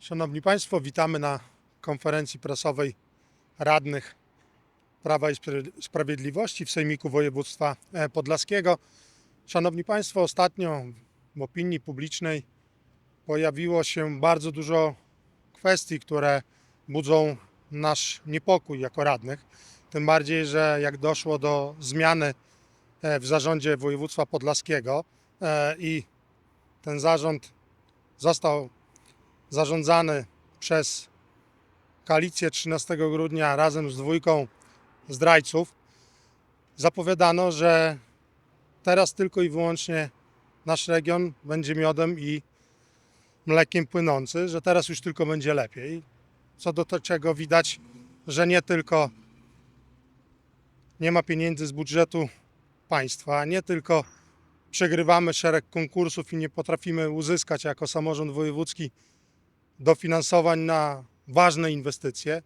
Szanowni Państwo, witamy na konferencji prasowej radnych Prawa i Spra- Sprawiedliwości w Sejmiku Województwa e, Podlaskiego. Szanowni Państwo, ostatnio w opinii publicznej pojawiło się bardzo dużo kwestii, które budzą nasz niepokój jako radnych. Tym bardziej, że jak doszło do zmiany e, w zarządzie województwa podlaskiego e, i ten zarząd został zarządzany przez koalicję 13 grudnia razem z dwójką zdrajców, zapowiadano, że teraz tylko i wyłącznie nasz region będzie miodem i mlekiem płynący, że teraz już tylko będzie lepiej. Co do czego widać, że nie tylko nie ma pieniędzy z budżetu państwa, nie tylko przegrywamy szereg konkursów i nie potrafimy uzyskać jako samorząd wojewódzki dofinansowań na ważne inwestycje.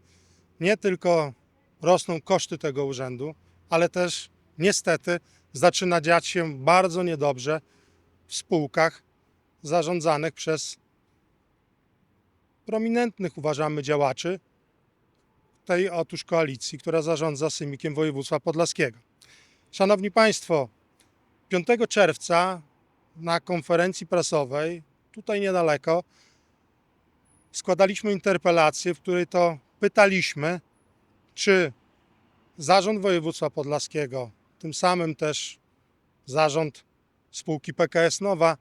Nie tylko rosną koszty tego urzędu, ale też niestety zaczyna dziać się bardzo niedobrze w spółkach zarządzanych przez prominentnych, uważamy, działaczy tej otóż koalicji, która zarządza Sejmikiem Województwa Podlaskiego. Szanowni Państwo, 5 czerwca na konferencji prasowej, tutaj niedaleko, składaliśmy interpelację, w której to pytaliśmy, czy zarząd województwa podlaskiego, tym samym też zarząd spółki PKS Nowa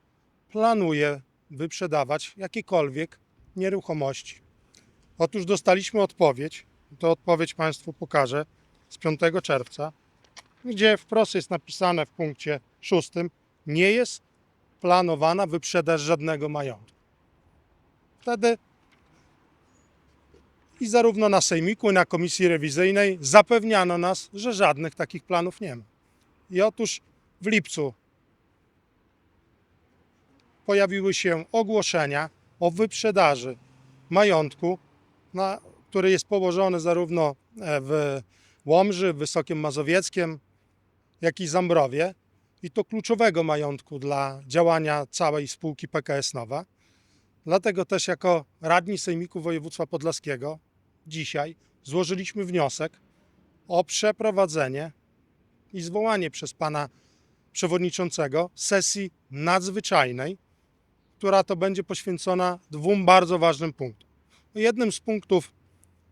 planuje wyprzedawać jakiekolwiek nieruchomości. Otóż dostaliśmy odpowiedź, to odpowiedź Państwu pokażę z 5 czerwca, gdzie wprost jest napisane w punkcie 6, nie jest planowana wyprzedaż żadnego majątku. Wtedy i zarówno na Sejmiku, i na Komisji Rewizyjnej zapewniano nas, że żadnych takich planów nie ma. I otóż w lipcu pojawiły się ogłoszenia o wyprzedaży majątku, na, który jest położony zarówno e, w Łomży, w Wysokim Mazowieckiem, jak i Zambrowie. I to kluczowego majątku dla działania całej spółki PKS Nowa. Dlatego też jako radni Sejmiku Województwa Podlaskiego dzisiaj złożyliśmy wniosek o przeprowadzenie i zwołanie przez pana przewodniczącego sesji nadzwyczajnej, która to będzie poświęcona dwóm bardzo ważnym punktom. Jednym z punktów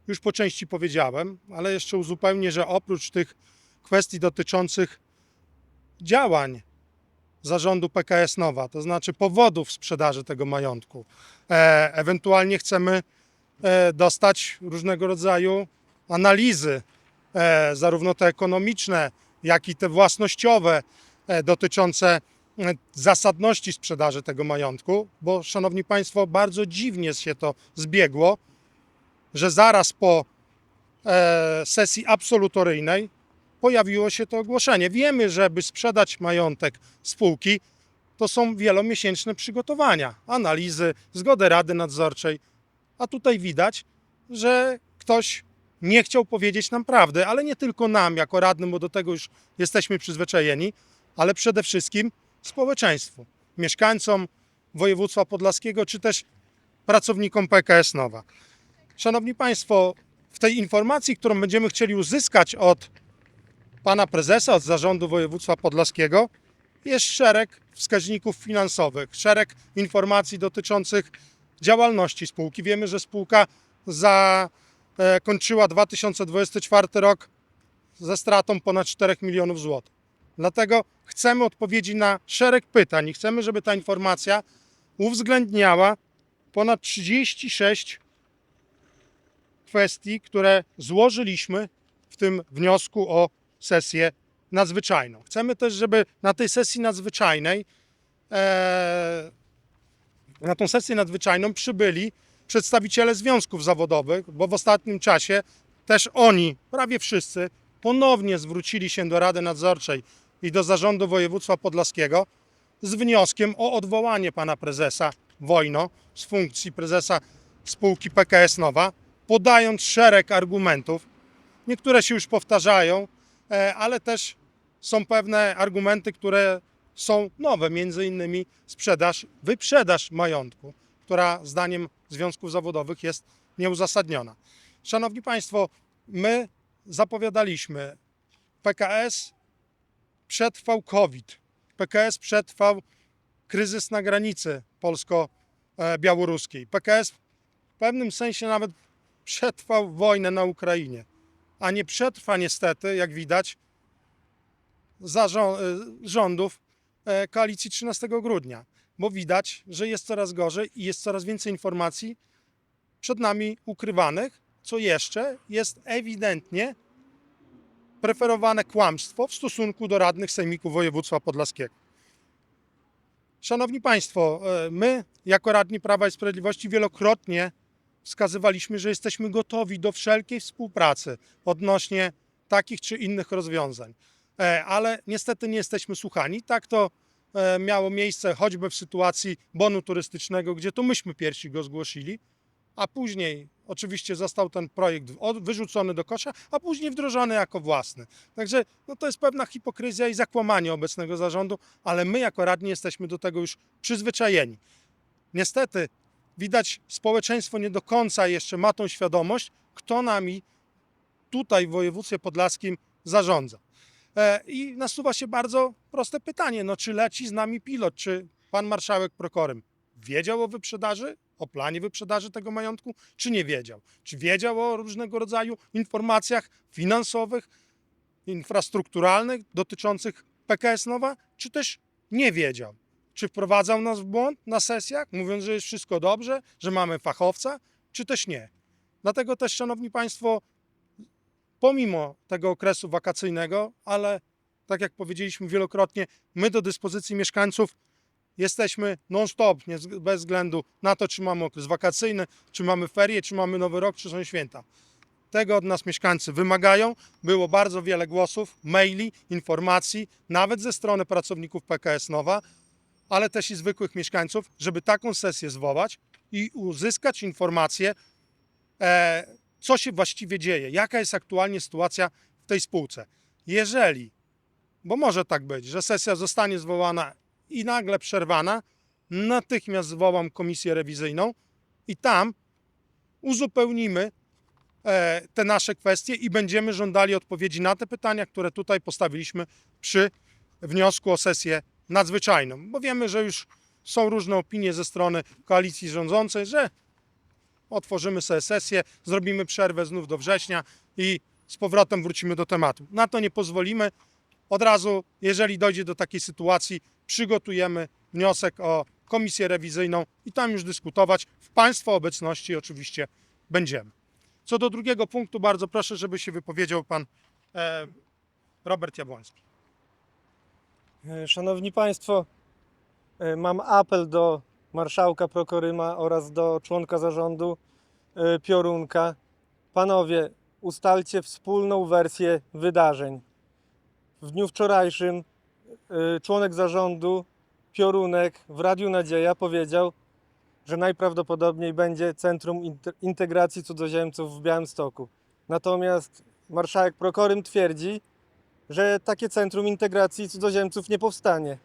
już po części powiedziałem, ale jeszcze uzupełnię, że oprócz tych kwestii dotyczących działań zarządu PKS Nowa, to znaczy powodów sprzedaży tego majątku. E, ewentualnie chcemy dostać różnego rodzaju analizy, e, zarówno te ekonomiczne, jak i te własnościowe, e, dotyczące e, zasadności sprzedaży tego majątku, bo szanowni Państwo, bardzo dziwnie się to zbiegło, że zaraz po e, sesji absolutoryjnej pojawiło się to ogłoszenie. Wiemy, że by sprzedać majątek spółki, to są wielomiesięczne przygotowania, analizy, zgodę Rady Nadzorczej. A tutaj widać, że ktoś nie chciał powiedzieć nam prawdy, ale nie tylko nam, jako radnym, bo do tego już jesteśmy przyzwyczajeni, ale przede wszystkim społeczeństwu, mieszkańcom województwa podlaskiego, czy też pracownikom PKS Nowa. Szanowni Państwo, w tej informacji, którą będziemy chcieli uzyskać od pana prezesa, od zarządu województwa podlaskiego jest szereg wskaźników finansowych, szereg informacji dotyczących działalności spółki. Wiemy, że spółka zakończyła 2024 rok ze stratą ponad 4 milionów złotych. Dlatego chcemy odpowiedzi na szereg pytań i chcemy, żeby ta informacja uwzględniała ponad 36 kwestii, które złożyliśmy w tym wniosku o sesję nadzwyczajną. Chcemy też, żeby na tej sesji nadzwyczajnej, e, na tą sesję nadzwyczajną przybyli przedstawiciele związków zawodowych, bo w ostatnim czasie też oni, prawie wszyscy, ponownie zwrócili się do Rady Nadzorczej i do Zarządu Województwa Podlaskiego z wnioskiem o odwołanie pana prezesa Wojno z funkcji prezesa spółki PKS Nowa, podając szereg argumentów. Niektóre się już powtarzają, e, ale też są pewne argumenty, które są nowe, między innymi sprzedaż, wyprzedaż majątku, która zdaniem związków zawodowych jest nieuzasadniona. Szanowni Państwo, my zapowiadaliśmy, PKS przetrwał COVID, PKS przetrwał kryzys na granicy polsko-białoruskiej, PKS w pewnym sensie nawet przetrwał wojnę na Ukrainie, a nie przetrwa niestety, jak widać, za y, rządów koalicji 13 grudnia, bo widać, że jest coraz gorzej i jest coraz więcej informacji przed nami ukrywanych, co jeszcze jest ewidentnie preferowane kłamstwo w stosunku do radnych Sejmiku Województwa Podlaskiego. Szanowni Państwo, e, my jako radni Prawa i Sprawiedliwości wielokrotnie wskazywaliśmy, że jesteśmy gotowi do wszelkiej współpracy odnośnie takich czy innych rozwiązań. E, ale niestety nie jesteśmy słuchani. Tak to e, miało miejsce choćby w sytuacji bonu turystycznego, gdzie to myśmy pierwsi go zgłosili, a później oczywiście został ten projekt wyrzucony do kosza, a później wdrożony jako własny. Także no to jest pewna hipokryzja i zakłamanie obecnego zarządu, ale my jako radni jesteśmy do tego już przyzwyczajeni. Niestety widać społeczeństwo nie do końca jeszcze ma tą świadomość, kto nami tutaj w województwie podlaskim zarządza. E, I nasuwa się bardzo proste pytanie, no czy leci z nami pilot, czy pan marszałek Prokorym wiedział o wyprzedaży, o planie wyprzedaży tego majątku, czy nie wiedział? Czy wiedział o różnego rodzaju informacjach finansowych, infrastrukturalnych dotyczących PKS Nowa, czy też nie wiedział? Czy wprowadzał nas w błąd na sesjach, mówiąc, że jest wszystko dobrze, że mamy fachowca, czy też nie? Dlatego też, Szanowni Państwo, pomimo tego okresu wakacyjnego, ale tak jak powiedzieliśmy wielokrotnie, my do dyspozycji mieszkańców jesteśmy non-stop, bez względu na to, czy mamy okres wakacyjny, czy mamy ferie, czy mamy nowy rok, czy są święta. Tego od nas mieszkańcy wymagają. Było bardzo wiele głosów, maili, informacji, nawet ze strony pracowników PKS Nowa, ale też i zwykłych mieszkańców, żeby taką sesję zwołać i uzyskać informacje, e, co się właściwie dzieje, jaka jest aktualnie sytuacja w tej spółce. Jeżeli, bo może tak być, że sesja zostanie zwołana i nagle przerwana, natychmiast zwołam komisję rewizyjną i tam uzupełnimy e, te nasze kwestie i będziemy żądali odpowiedzi na te pytania, które tutaj postawiliśmy przy wniosku o sesję nadzwyczajną, bo wiemy, że już są różne opinie ze strony koalicji rządzącej, że otworzymy sobie sesję, zrobimy przerwę znów do września i z powrotem wrócimy do tematu. Na to nie pozwolimy. Od razu, jeżeli dojdzie do takiej sytuacji, przygotujemy wniosek o komisję rewizyjną i tam już dyskutować. W Państwa obecności oczywiście będziemy. Co do drugiego punktu, bardzo proszę, żeby się wypowiedział pan e, Robert Jabłoński. E, Szanowni Państwo, e, mam apel do marszałka Prokoryma oraz do członka zarządu e, Piorunka. Panowie, ustalcie wspólną wersję wydarzeń. W dniu wczorajszym e, członek zarządu Piorunek w Radiu Nadzieja powiedział, że najprawdopodobniej będzie Centrum Integracji Cudzoziemców w Białymstoku. Natomiast marszałek Prokorym twierdzi, że takie centrum integracji cudzoziemców nie powstanie.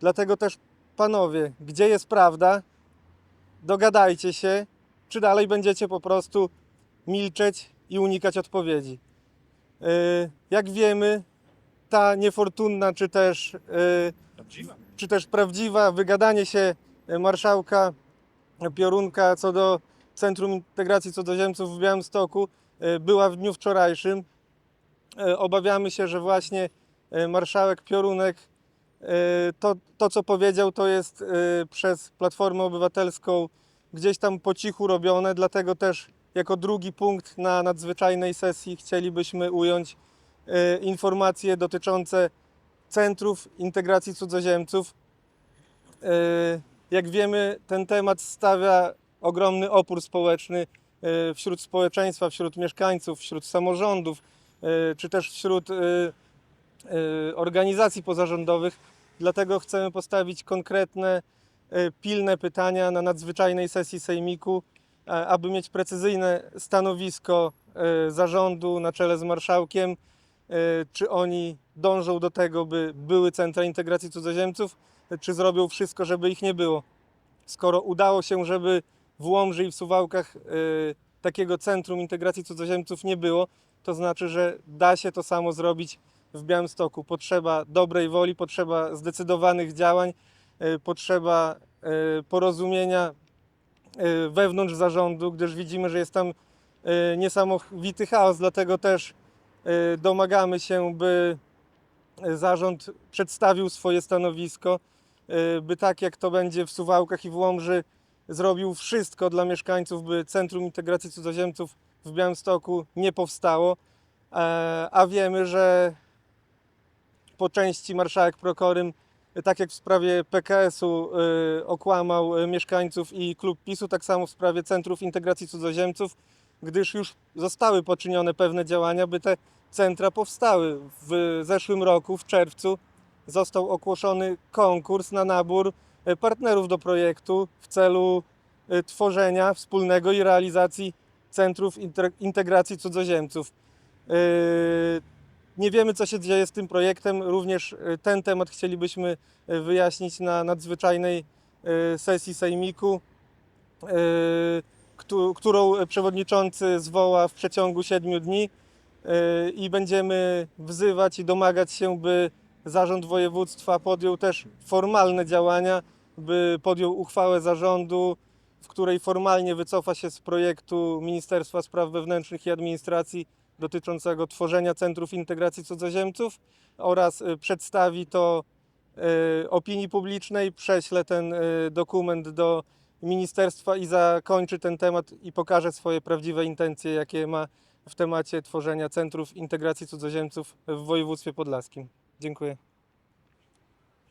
Dlatego też, panowie, gdzie jest prawda, dogadajcie się, czy dalej będziecie po prostu milczeć i unikać odpowiedzi. Yy, Jak wiemy, ta niefortunna, czy też, yy, czy też prawdziwa wygadanie się marszałka Piorunka co do Centrum Integracji Cudzoziemców w Białymstoku była w dniu wczorajszym. Obawiamy się, że właśnie marszałek Piorunek to, to co powiedział, to jest e, przez Platformę Obywatelską gdzieś tam po cichu robione, dlatego też jako drugi punkt na nadzwyczajnej sesji chcielibyśmy ująć e, informacje dotyczące centrów integracji cudzoziemców. Jak wiemy, ten temat stawia ogromny opór społeczny wśród społeczeństwa, wśród mieszkańców, wśród samorządów czy też wśród organizacji pozarządowych. Dlatego chcemy postawić konkretne, e, pilne pytania na nadzwyczajnej sesji Sejmiku, a- aby mieć precyzyjne stanowisko e, zarządu na czele z marszałkiem, e, czy oni dążą do tego, by były centra integracji cudzoziemców, czy zrobią wszystko, żeby ich nie było. Skoro udało się, żeby w Łomży i w Suwałkach takiego centrum integracji cudzoziemców nie było, to znaczy, że da się to samo zrobić w Białymstoku. Potrzeba dobrej woli, potrzeba zdecydowanych działań, y, potrzeba y, porozumienia y, wewnątrz zarządu, gdyż widzimy, że jest tam niesamowity chaos, dlatego też domagamy się, by zarząd przedstawił swoje stanowisko, by tak jak to będzie w Suwałkach i w Łomży, zrobił wszystko dla mieszkańców, by Centrum Integracji Cudzoziemców w Białymstoku nie powstało. E, A wiemy, że po części marszałek Prokorym, y, tak jak w sprawie PKS-u y, okłamał y, mieszkańców i klub PiSu, tak samo w sprawie Centrów Integracji Cudzoziemców, gdyż już zostały poczynione pewne działania, by te centra powstały. W zeszłym roku, w czerwcu, został ogłoszony konkurs na nabór e, partnerów do projektu w celu tworzenia wspólnego i realizacji centrów integracji cudzoziemców. Nie wiemy, co się dzieje z tym projektem. Również e, ten temat chcielibyśmy e, wyjaśnić na nadzwyczajnej e, sesji Sejmiku, któ- którą przewodniczący zwoła w przeciągu 7 dni i będziemy wzywać i domagać się, by zarząd województwa podjął też formalne działania, by podjął uchwałę zarządu, w której formalnie wycofa się z projektu Ministerstwa Spraw Wewnętrznych i Administracji dotyczącego tworzenia centrów integracji cudzoziemców oraz e, przedstawi to e, opinii publicznej, prześle ten e, dokument do ministerstwa i zakończy ten temat i pokaże swoje prawdziwe intencje, jakie ma w temacie tworzenia centrów integracji cudzoziemców w województwie podlaskim. Dziękuję.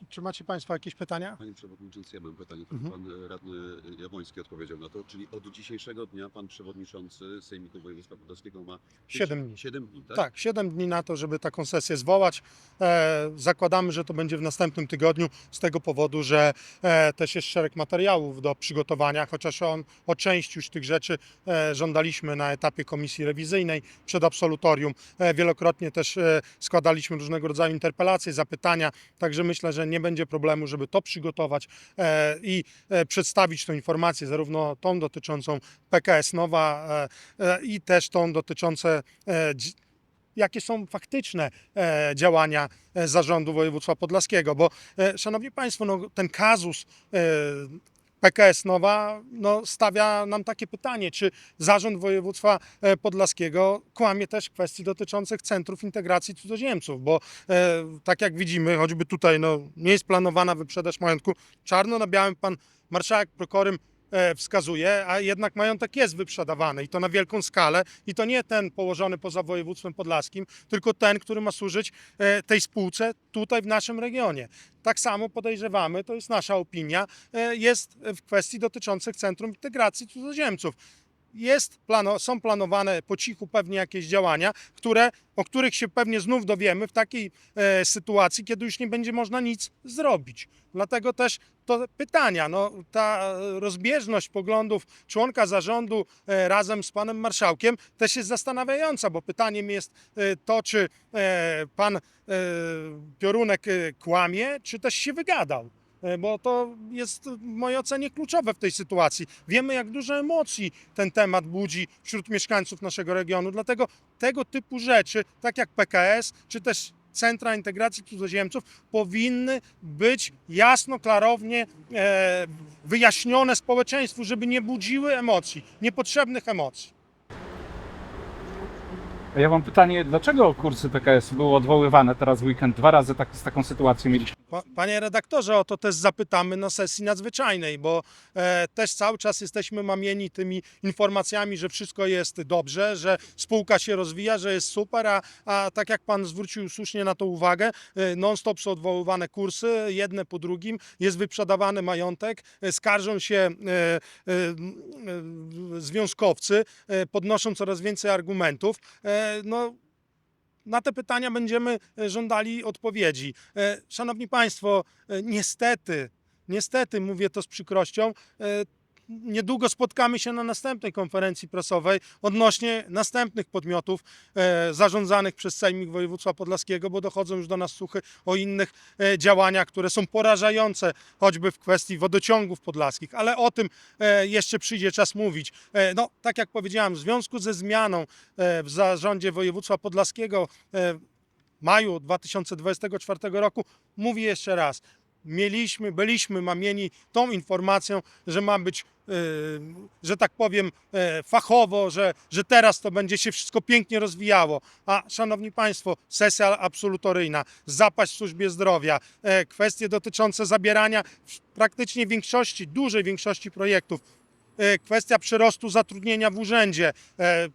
Czy macie Państwo jakieś pytania? Panie Przewodniczący, ja mam pytanie, Mhm. Pan e, Radny Jabłoński odpowiedział na to, czyli od dzisiejszego dnia Pan Przewodniczący Sejmiku Województwa Podlaskiego ma... Siedem dni. 7 dni, tak? Tak, 7 dni na to, żeby taką sesję zwołać. E, zakładamy, że to będzie w następnym tygodniu, z tego powodu, że e, też jest szereg materiałów do przygotowania, chociaż on, o część już tych rzeczy e, żądaliśmy na etapie komisji rewizyjnej przed absolutorium. E, wielokrotnie też e, składaliśmy różnego rodzaju interpelacje, zapytania, także myślę, że nie będzie problemu, żeby to przygotować e, i e, przedstawić tą informację, zarówno tą dotyczącą PKS Nowa e, i też tą dotyczące dzi- jakie są faktyczne działania zarządu województwa podlaskiego, bo szanowni państwo, no, ten kazus PKS Nowa no, stawia nam takie pytanie, czy zarząd województwa e, podlaskiego kłamie też kwestii dotyczących centrów integracji cudzoziemców, bo e, tak jak widzimy, choćby tutaj no, nie jest planowana wyprzedaż majątku, czarno na białym. Pan marszałek Prokorym wskazuje, a jednak majątek jest wyprzedawany i to na wielką skalę i to nie ten położony poza województwem podlaskim, tylko ten, który ma służyć e, tej spółce tutaj w naszym regionie. Tak samo podejrzewamy, to jest nasza opinia, e, jest w kwestii dotyczących Centrum Integracji Cudzoziemców. Jest plano, są planowane po cichu pewnie jakieś działania, które, o których się pewnie znów dowiemy w takiej e, sytuacji, kiedy już nie będzie można nic zrobić. Dlatego też to pytania, no, ta rozbieżność poglądów członka zarządu e, razem z panem marszałkiem też jest zastanawiająca, bo pytaniem jest e, to, czy e, pan e, Piorunek e, kłamie, czy też się wygadał. E, Bo to jest w mojej ocenie kluczowe w tej sytuacji. Wiemy, jak dużo emocji ten temat budzi wśród mieszkańców naszego regionu, dlatego tego typu rzeczy, tak jak PKS, czy też Centra Integracji Cudzoziemców, powinny być jasno, klarownie e, wyjaśnione społeczeństwu, żeby nie budziły emocji, niepotrzebnych emocji. Ja mam pytanie, dlaczego kursy PKS były odwoływane teraz w weekend? Dwa razy tak, z taką sytuacją mieliśmy. Pa- Panie redaktorze, o to też zapytamy na sesji nadzwyczajnej, bo e, też cały czas jesteśmy mamieni tymi informacjami, że wszystko jest dobrze, że spółka się rozwija, że jest super, a, a tak jak pan zwrócił słusznie na to uwagę, e, non-stop są odwoływane kursy, jedne po drugim, jest wyprzedawany majątek, e, skarżą się e, e, e, związkowcy, e, podnoszą coraz więcej argumentów. E, no, na te pytania będziemy e, żądali odpowiedzi. Szanowni Państwo, niestety, niestety mówię to z przykrością, niedługo spotkamy się na następnej konferencji prasowej odnośnie następnych podmiotów e, zarządzanych przez Sejmik Województwa Podlaskiego, bo dochodzą już do nas słuchy o innych e, działaniach, które są porażające, choćby w kwestii wodociągów podlaskich, ale o tym e, jeszcze przyjdzie czas mówić. No, tak jak powiedziałem, w związku ze zmianą w zarządzie województwa podlaskiego w maju 2024 roku, mówię jeszcze raz, mieliśmy, byliśmy mamieni tą informacją, że ma być, że tak powiem, e, fachowo, że, że teraz to będzie się wszystko pięknie rozwijało. A szanowni Państwo, sesja absolutoryjna, zapaść w służbie zdrowia, e, kwestie dotyczące zabierania praktycznie większości, dużej większości projektów, e, kwestia przyrostu zatrudnienia w urzędzie,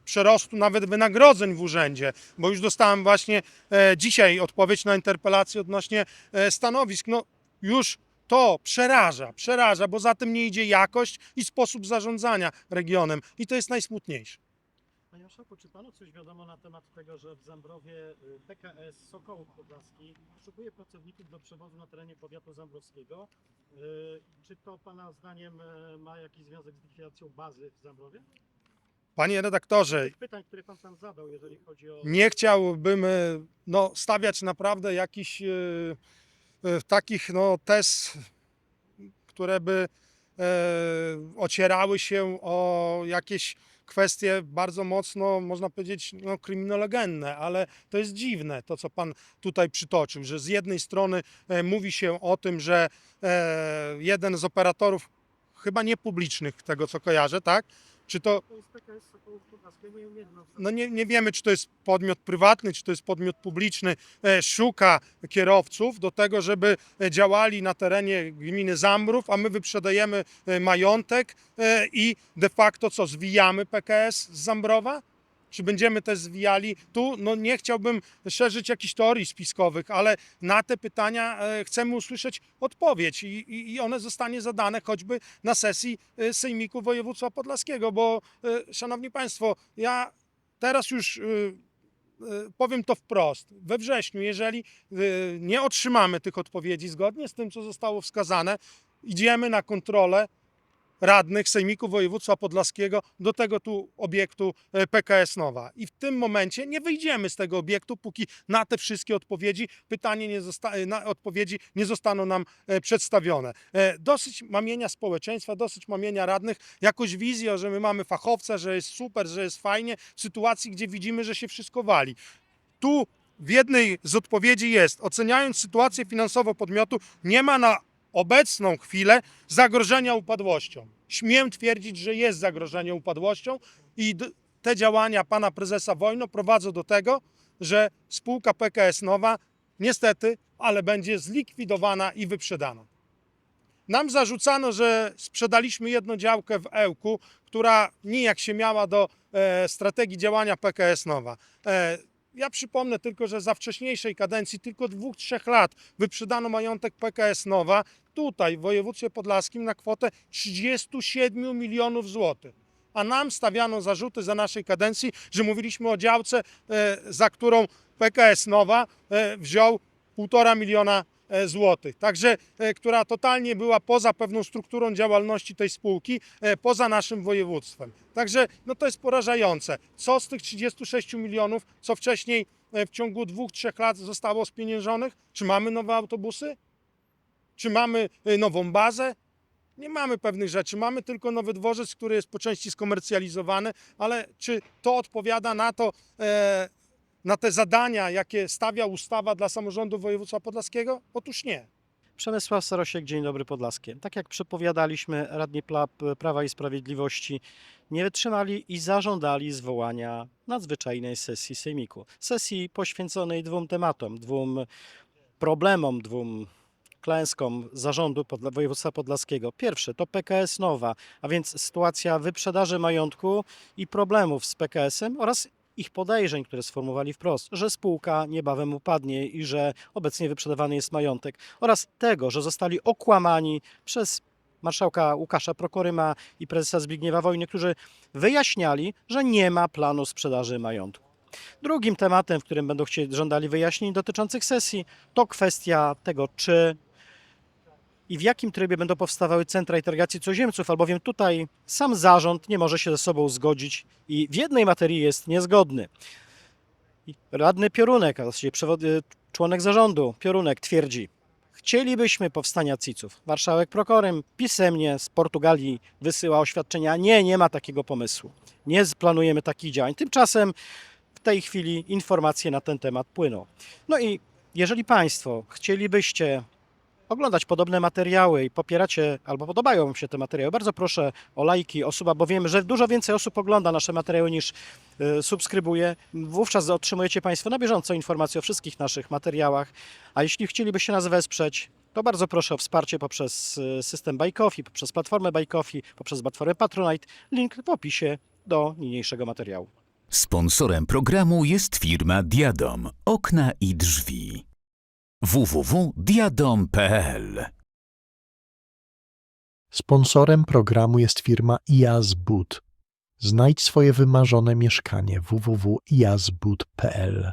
przyrostu nawet wynagrodzeń w urzędzie, bo już dostałem właśnie dzisiaj odpowiedź na interpelację odnośnie stanowisk. No już to przeraża, przeraża, bo za tym nie idzie jakość i sposób zarządzania regionem i to jest najsmutniejsze. Panie Marszałku, czy Panu coś wiadomo na temat tego, że w Zambrowie y, PKS Sokołów Podlaski szukuje pracowników do przewozu na terenie powiatu zambrowskiego? Y, Czy to Pana zdaniem y, ma jakiś związek z likwidacją bazy w Zambrowie? Panie redaktorze, pytań, które Pan tam zadał, jeżeli chodzi o... nie chciałbym e, no, stawiać naprawdę jakichś e, e, takich no, tez, które by e, ocierały się o jakieś kwestie bardzo mocno, można powiedzieć, no, kryminogenne, ale to jest dziwne, to co Pan tutaj przytoczył, że z jednej strony e, mówi się o tym, że e, jeden z operatorów, chyba niepublicznych, tego co kojarzę, tak? Czy to no nie, nie wiemy, czy to jest podmiot prywatny, czy to jest podmiot publiczny, e, szuka kierowców do tego, żeby e, działali na terenie gminy Zambrów, a my wyprzedajemy e, majątek i de facto co, zwijamy PKS z Zambrowa? Czy będziemy też zwijali? Tu no nie chciałbym szerzyć jakichś teorii spiskowych, ale na te pytania e, chcemy usłyszeć odpowiedź i, i, one zostanie zadane choćby na sesji e, Sejmiku Województwa Podlaskiego, bo e, Szanowni Państwo, ja teraz już powiem to wprost. We wrześniu, jeżeli nie otrzymamy tych odpowiedzi zgodnie z tym, co zostało wskazane, idziemy na kontrolę radnych Sejmiku Województwa Podlaskiego do tego tu obiektu e, PKS Nowa. I w tym momencie nie wyjdziemy z tego obiektu, póki na te wszystkie odpowiedzi pytanie nie zosta- na odpowiedzi nie zostaną nam e, przedstawione. E, Dosyć mamienia społeczeństwa, dosyć mamienia radnych, jakąś wizję, że my mamy fachowca, że jest super, że jest fajnie, w sytuacji, gdzie widzimy, że się wszystko wali. Tu w jednej z odpowiedzi jest, oceniając sytuację finansową podmiotu, nie ma na obecną chwilę zagrożenia upadłością. Śmiem twierdzić, że jest zagrożenie upadłością i te działania pana prezesa Wojno prowadzą do tego, że spółka PKS Nowa niestety, ale będzie zlikwidowana i wyprzedana. Nam zarzucano, że sprzedaliśmy jedną działkę w Ełku, która nijak się miała do e, strategii działania PKS Nowa. E, ja przypomnę tylko, że za wcześniejszej kadencji, tylko dwóch, trzech lat, wyprzedano majątek PKS Nowa tutaj w województwie podlaskim na kwotę 37 milionów złotych. A nam stawiano zarzuty za naszej kadencji, że mówiliśmy o działce, e, za którą PKS Nowa e, wziął 1,5 miliona e, złotych. Także, e, która totalnie była poza pewną strukturą działalności tej spółki, e, poza naszym województwem. Także no to jest porażające. Co z tych 36 milionów, co wcześniej w ciągu dwóch, trzech lat zostało spieniężonych? Czy mamy nowe autobusy? Czy mamy nową bazę? Nie mamy pewnych rzeczy. Mamy tylko nowy dworzec, który jest po części skomercjalizowany, ale czy to odpowiada na to, na te zadania, jakie stawia ustawa dla samorządu województwa podlaskiego? Otóż nie. Przemysław Sarosiek, Dzień Dobry Podlaskie. Tak jak przepowiadaliśmy, radni Prawa i Sprawiedliwości nie wytrzymali i zażądali zwołania nadzwyczajnej sesji Sejmiku. Sesji poświęconej dwóm tematom, dwóm problemom, dwóm klęskom zarządu województwa podlaskiego. Pierwszy to PKS Nowa, a więc sytuacja wyprzedaży majątku i problemów z PKS-em oraz ich podejrzeń, które sformułowali wprost, że spółka niebawem upadnie i że obecnie wyprzedawany jest majątek oraz tego, że zostali okłamani przez marszałka Łukasza Prokoryma i prezesa Zbigniewa Wojny, którzy wyjaśniali, że nie ma planu sprzedaży majątku. Drugim tematem, w którym będą chcieli, żądali wyjaśnień dotyczących sesji, to kwestia tego, czy i w jakim trybie będą powstawały centra interrogacji cudzoziemców, albowiem tutaj sam zarząd nie może się ze sobą zgodzić i w jednej materii jest niezgodny. Radny Piorunek, a właściwie y, członek zarządu Piorunek twierdzi, chcielibyśmy powstania CIC-ów. Marszałek Prokorym pisemnie z Portugalii wysyła oświadczenia, nie, nie ma takiego pomysłu. Nie planujemy takich działań. Tymczasem w tej chwili informacje na ten temat płyną. No i jeżeli Państwo chcielibyście oglądać podobne materiały i popieracie albo podobają Wam się te materiały, bardzo proszę o lajki, o suba, bo wiem, że dużo więcej osób ogląda nasze materiały niż y, subskrybuje. Wówczas otrzymujecie Państwo na bieżąco informacje o wszystkich naszych materiałach. A jeśli chcielibyście nas wesprzeć, to bardzo proszę o wsparcie poprzez y, system Coffee, poprzez platformę Coffee, poprzez platformę Patronite. Link w opisie do niniejszego materiału. Sponsorem programu jest firma Diadom. Okna i drzwi. www.diadom.pl Sponsorem programu jest firma IAZBUD. Znajdź swoje wymarzone mieszkanie www.iazbud.pl